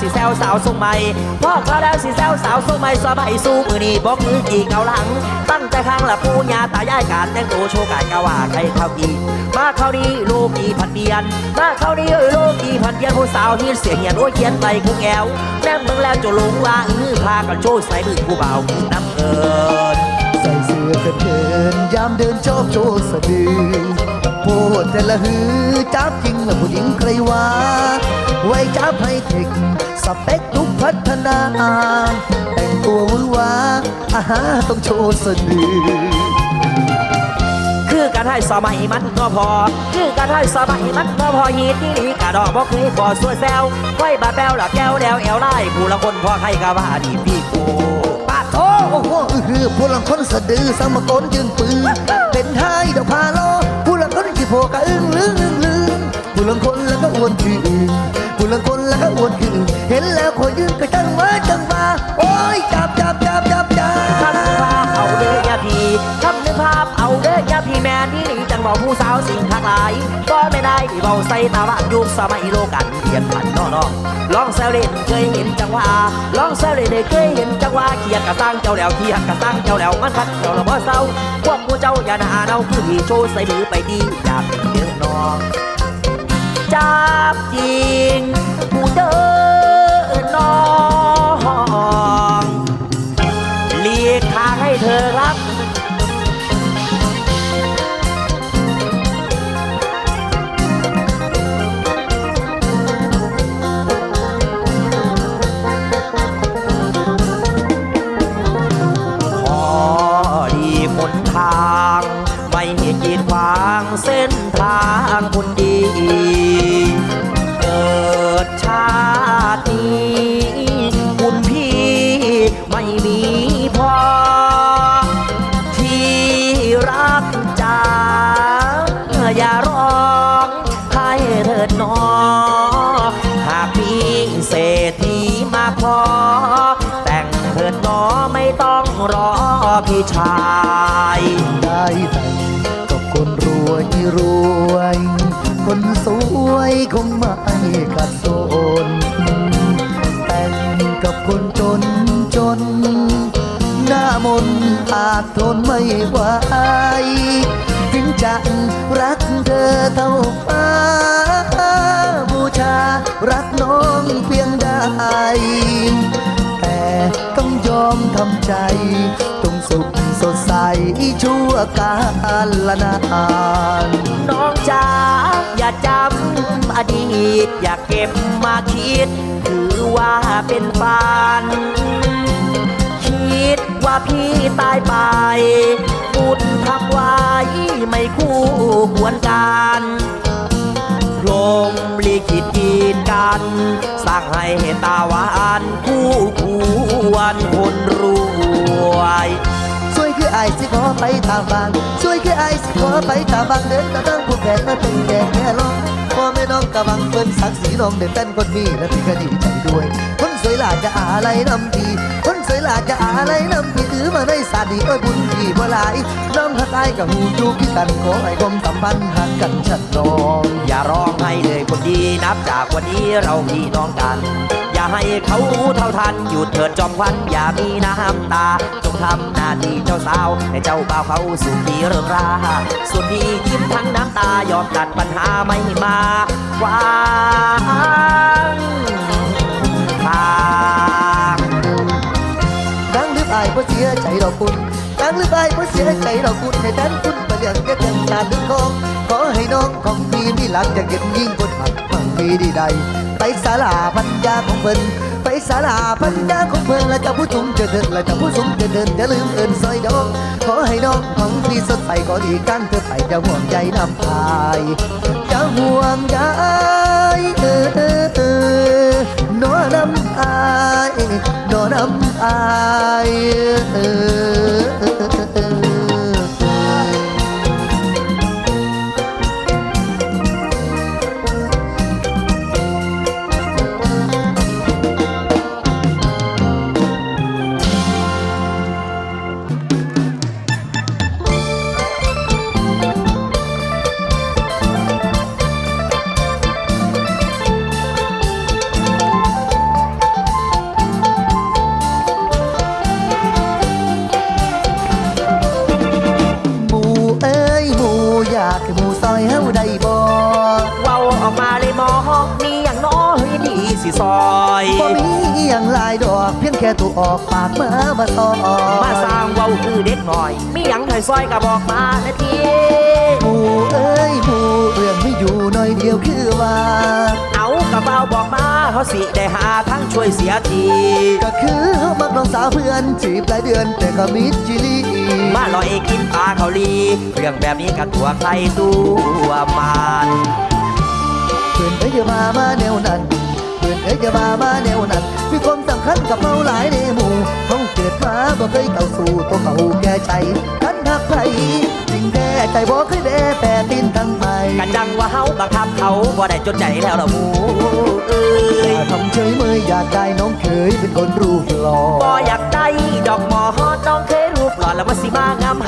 สิแซวสาวทรงใหม่พ่อเขาแล้วสิแซวสาวทรงใหม่สบายสู้มือนีบอกมือกี่เกาหลัง ตั้งใจข้างละปูญาตายายการแต่งตัวโชว์การกะว่าใครเข้ากี่มาเข้านี้โลกีพันเดียนมาเข้านี้โลกีพันเดียนผู้สาวที่เสียงเหียนโอ้ยเขียนไปคือแอวแม่งมึงแล้วจะลงว่าอื้อพากันโชว์ใส่มือผู้เบาน้ำเกินใส่เสื้อกันเกินยามเดินชอบโชว์สะดือ พูดแต่ละหือจับจริงละผู้หญิงใครว่าไว้จับให้เทคสเปคทุกพัฒนา แต่งตัวหวุ่นวาอาหาต้องโชว์สะดือคือการให้สมัยมันก็พอ คือการให้สมัยมันก็พอฮีดที่หลีกระดอกบ่เคยพอสวยแซวไว้บาดแปวละแก้วแล้วแอวไล่ผู้ละคนพอใครก็ว่าดีพี่กูปาดโถโอ้โหอื้อหือผู้หลังคนสะดือสมกลยืนปืนเป็นไทยดอกพาโล ผู้หลังคนที่โผกะอึ้งลืงลืงลืงผู้หลังคนแล้วก็อ้วนคืออื่นผู้หลังคนแล้วก็อ้วนคืออื่นเห็นแล้วขอยืนก็จังว่าจังว่าโอ้ยจับจับจับจับจับคำนึงภาพเอาเด้อยาพี่คำนึงภาพเอาเด้อยาพี่แม่ที่หลีจังบอกผู้สาวสิงหา ก็ไม่ได้เบาใส่ตาว่ายุคสมัยโลกันเปลี่ยนผันน้องๆลองแซวเล่นเคยเห็นจังหวะลองแซวเล่นเคยเห็นจังหวะเขียดกระตั้งเจ้าแล้วเขียดกระตั้งเจ้าแล้วมันคัดเจ้าละบ่เศร้าพวกผู้เจ้าอย่าหนาเนาคือที่โชว์ใส่มือไปดีอยากเป็นเดือน้องจับจริงผู้เดิน ยคงไม่กัดโซนแต่งกับคนจนจน หน้ามนอาจทนไม่ไหวถึงจะรักเธอเท่าฟ้าบูชารักน้องเพียงใดแต่ต้องยอมทำใจ สุขสดใสชั่วกาลนานน้องจ๋าอย่าจำอดีต อย่าเก็บมาคิด ถือว่าเป็นฝัน คิดว่าพี่ตายไปบุญทำไว้ไม่คู่ควรกัน พรมลิขิตกีดกันสร้างให้เห็นตาหวานคู่ควรคนรวยช่วยคือไอสิขอไปตามบางช่วยคือไอสิขอไปตามบางเดินตะตั้งผู้แขกมาเป็นแขกแค่ลองพ่อแม่น้องกำลังเปิ้นสักสีน้องเดินเต้นคนมีและพี่ก็ดีใจด้วย คนสวยหลาจะอะไรนำพี่ คนสยลาจะอะไรนำพี่ถือมาในสาดีเอ้ยบุญพี่บ่หลายน้องหักอายกับหูจูพี่กันขอให้กลมสัมพันธ์หักกันชัดน้องอย่าร้องให้เลยคนดีนับจากวันนี้เราพี่น้องกัน อย่าให้เขาเท่าทันหยุดเถิดจอมควันอย่ามีน้ำตาจงทำหน้าที่เจ้าสาวให้เจ้าบ่าวเขาสู่พีเรื่องราส่วนพี่ยิ้มทั้งน้ำตายอมตัดปัญหาไม่มาวางทาง สียใจเราคุณดังหรืออายเพราะเสียใจเราคุณให้แทนคุณไปเลี้ยงแก่เต็มชาติดึงของขอให้น้องของพี่มีหลักจะเก็บยิ่งคนหักมังมีดีใด ไปศาลาพัญญาของเพิ่นไปศาลาพัญญาของเพิ่นและเจะผู้ชุมจะเดินและเจะผู้ชุมจะเดินอย่าลืมเอินซอยดองขอให้น้องของพี่สดใสก็ดีกันเธอไปจะห่วงใจน้ำพายจะห่วงใยเออเออเออน้อายโน น้ ค่ตัวออกปากมามาซอยมาสร้างเว้าคือเด็กหน่อย มีหยังให้ซอยก็บอกมานาทีหมู่เอ้ยหมู่เรื่องไม่อยู่หน่อยเดียวคือว่า เอากระเป๋าบอกมาเขาสิได้หาทั้งช่วยเสียที ก็คือเฮามักน้องสาวเพื่อนจีบหลายเดือนแต่ก็มิดจิลีมาลอยกินปลาเกาหลีเรื่องแบบนี้กับตัวใครตัวมันเพื่อนเอ้ยอย่ามามาแนวนั้นเพื่อนเอ้ยอย่ามามาแนวนั้นมีความสำ คัญกับเฮาหลายในหมู่เฮาเกิดมาบ่เคยเข้าสู่ตัวเขาแก่ใจกันหักไผจริงแท้ใจบ่เคยแด่แต่ดินทั้งไปกันจังว่าเฮาบังคับเขาบ่ได้จนใจแล้วล่ะหมูเอ้อยย่าทำเฉยเมยอยากได้น้องเคยเป็นคนรูปหล่อบ่อยากได้ดอกหมอฮอดน้องเคยรูปหล่อแล้วมาสิมางามเฮาเว้ย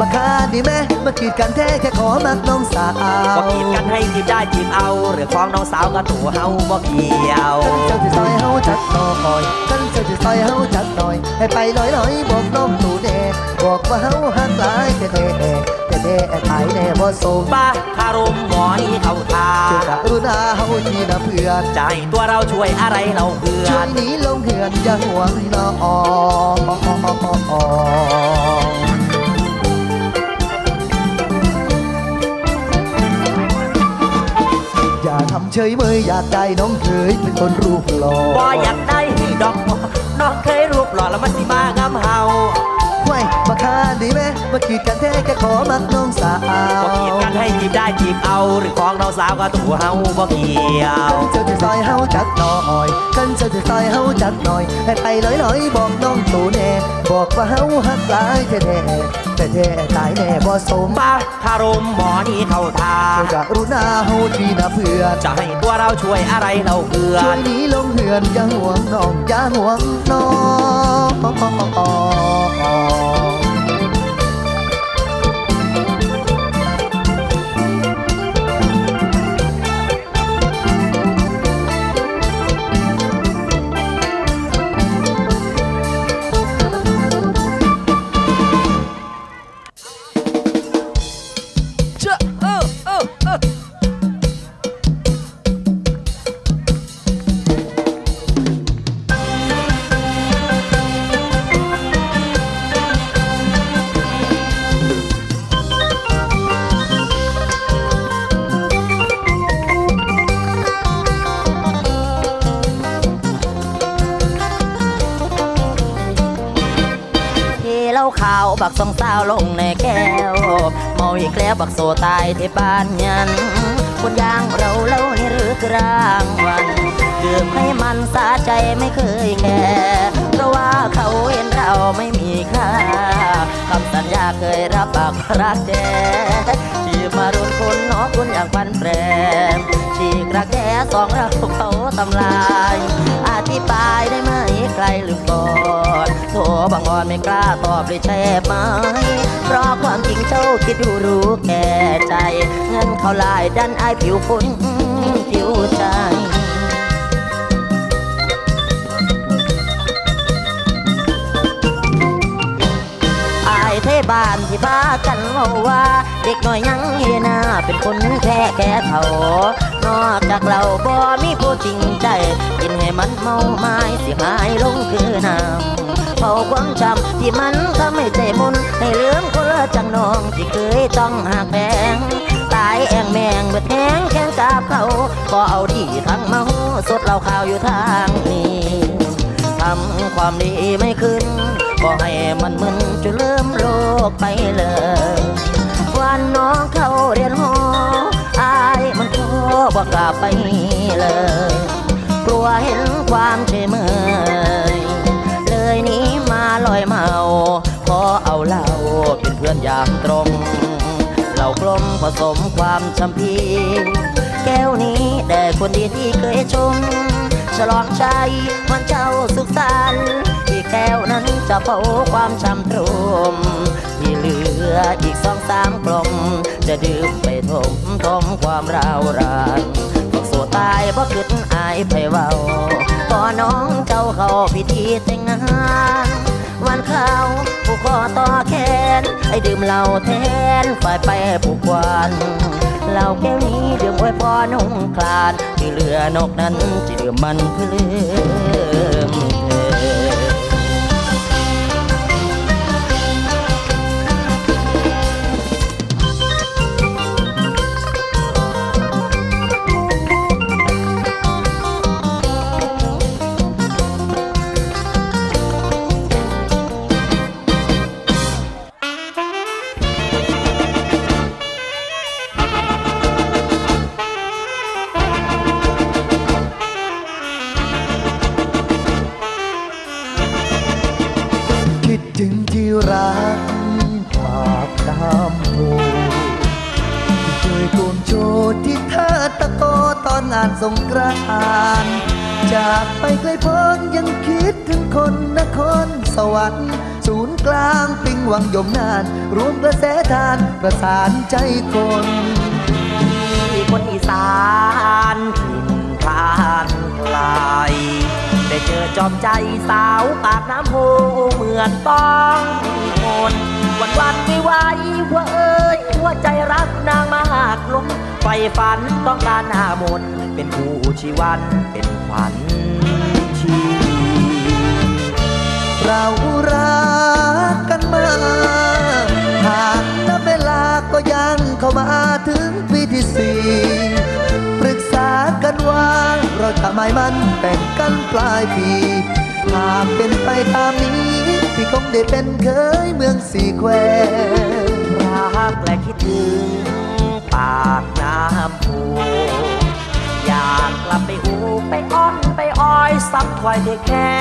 มาคาดีไหมมากีดกันแท้แค่ขอมักน้องสาวบ่กีดกันให้จีบได้จีบเอาเรื่องของน้องสาวกับตัวเฮาบ่เกี่ยวกันเจ้าจะซอยเฮาจัดหน่อยกันเจ้าจะซอยเฮาจัดหน่อย ให้ไปลอยลอยๆบอกน้องตู่แน่บอกว่าเฮาหักหลายแต่แท้แต่แท้ตายแน่บ่สมป้าคารมหมอนี่เข้าทาเจ้ากรุณาเฮาทีนะเพื่อนใจตัวเราช่วยอะไรเราเพื่อช่วยนหนีลงเหือนอย่าห่วงน้อง ฉยเมยอยากได้น้องเคยเป็นคนรูปหล่อบ่อยากได้ดอกหมอน้องเคยรูปหล่อแล้วมาสิมางามเฮาห้วยมาคาดีไหมมากีดกันแท้แค่ขอมักน้องสาวบ่กีดกันให้จีบได้จีบเอาเรื่องของน้องสาวกับตัวเฮาบ่เกี่ยวกันเจ้าจะซอยเฮาจัดหน่อยกันเจ้าจะซอยเฮาจัดหน่อยให้ไปลอยลอยๆบอกน้องตู่แน่ บอกว่าเฮาหักหลายแท้แท้แต่แท้ตายแน่บ่สมป้าคารมหมอนี่เข้าทาเจ้าจะรุณาเฮาทีนะเพื่อนจะให้ตัวเราช่วยอะไรเราเพื่อช่วยนหนีลงเหือนอย่าห่วงน้องอย่าห่วงน้อง บักสองสาวลงในแก้วเมาอีกแล้วบักโซตายที่บ้านยันคนย่างเราเล่านี่หรือกลางวันดื่มให้มันสาใจไม่เคยแก่เพราะว่าเขาเห็นเราไม่มีค่าคำสัญญาเคยรับปากรักแท้ที่มารุนคุณน้องคุณอย่างปันแปรฉีกรักแท้สองเราเขาทำลาย อธิบายได้ไหมใครลืมก่อน บางอ่อนไม่กล้าตอบเลยใช่ไหมเพราะความจริงเจ้าคิดดูรู้แก่ใจเงินเขาลายดันอายผิวคนผิวใจอเทบานที่พากันเมาว่า เด็กน้อยยังเฮนาเป็นคนแท้แก่เขา นอกจากเราบ่มีผู้จริงใจ กินให้มันเมาไม้สิหายลงคือน้ำเผาความจำที่มันทำให้ใจมุนให้เลื่อมคนละจังนองที่เคยต้องหักแพงตายแองแมงเบิดแหงแข้งกาบเขาก็เอาดีทั้งเมาสดเหล้าขาวอยู่ทางนี้ทำความดีไม่ขึ้น ก็ให้มันมึนจนลืมโลกไปเลยวันน้องเขาเรียนหอ อายมันก็บอกกลับไปเลย กลัวเห็นความเฉยเมยเลยหนี้มาลอยเมาพอเอาเหล้าเป็นเพื่อนอย่ามตรงเหล่ากลมผสมความช้ำพีแก้วนี้แด่คนดีที่เคยชม ฉลองใจวันเจ้าสุขสันต์ที่แก้วนั้นจะเผาความช้ำตรม ลืออีกสองสามกลม จะดื่มไปถมทมความราวรานบอกโสตายเพราะคิดอายไปเว้าพอน้องเจ้าเข้าพิธีแต่งงานวันเขาผูกคอต่อแขนให้ดื่มเหล้าแทนฝ่ายไปผูกควันเหล้าแก้วนี้ดื่มไว้พอนงคลานที่เหลือนกนั้นจะดื่มมันเพื่อ งานสงกรานจากไปไกลโพ้นยังคิดถึงคนนครสวรรค์ศูนย์กลางปิงวังยมนาน รวมกระแสทานประสานใจคนที่คนอีสานถิ่นทานไกลได้เจอจอมใจสาวปากน้ำโพเหมือนต้องมนวันวันไม่ไหวว่าเอ้ ฟฝันต้องการหน้ามนเป็นผู้ชีวันเป็นขวัญชีเรารักกันมาหากนับเวลาก็ยังเข้ามาถึงปีที่สี่ปรึกษากันว่าเราจะไม่มันแต่งกันปลายปีหากเป็นไปตามนี้พี่คงได้เป็นเคยเมืองสี่แควรักและคิดถึงากน้ำโพอยากกลับไปอูไปอ้อนไปอ้อยซ้ำคอยเทแค่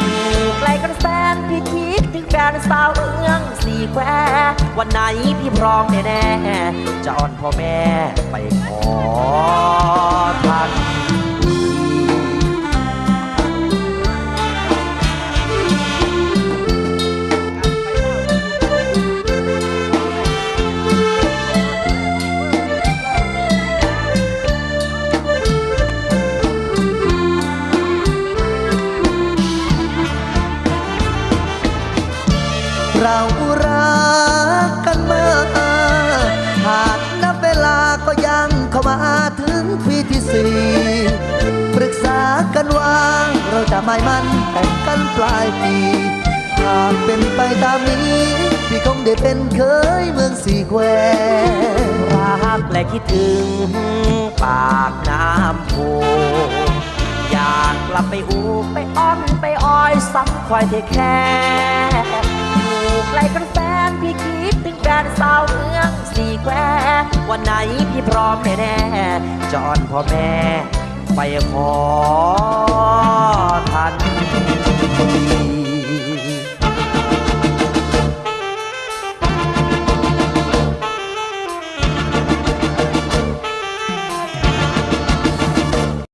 อยู่ไกลกันแสนพี่คิดถึงแฟนสาวเอื้องสี่แคววันไหนพี่พร้อมแน่ๆจะอ้อนพ่อแม่ไปขอ สี่ปรึกษากันว่าเราจะไม่มันแต่งกันปลายปีหากเป็นไปตามนี้ พี่คงได้เป็นเคยเมืองสี่แควรักและคิดถึงปากน้ำโพอยากกลับไปอูไปอ้อนไปอ้อยซ้ำคอยเทแค่อยู่ไกลกันแฟ นพี่คิดถึงแฟนสาวเมืองสี่แคววันไหนพี่พร้อมแน่ๆจอนพ่อแม่ ไปขอทันที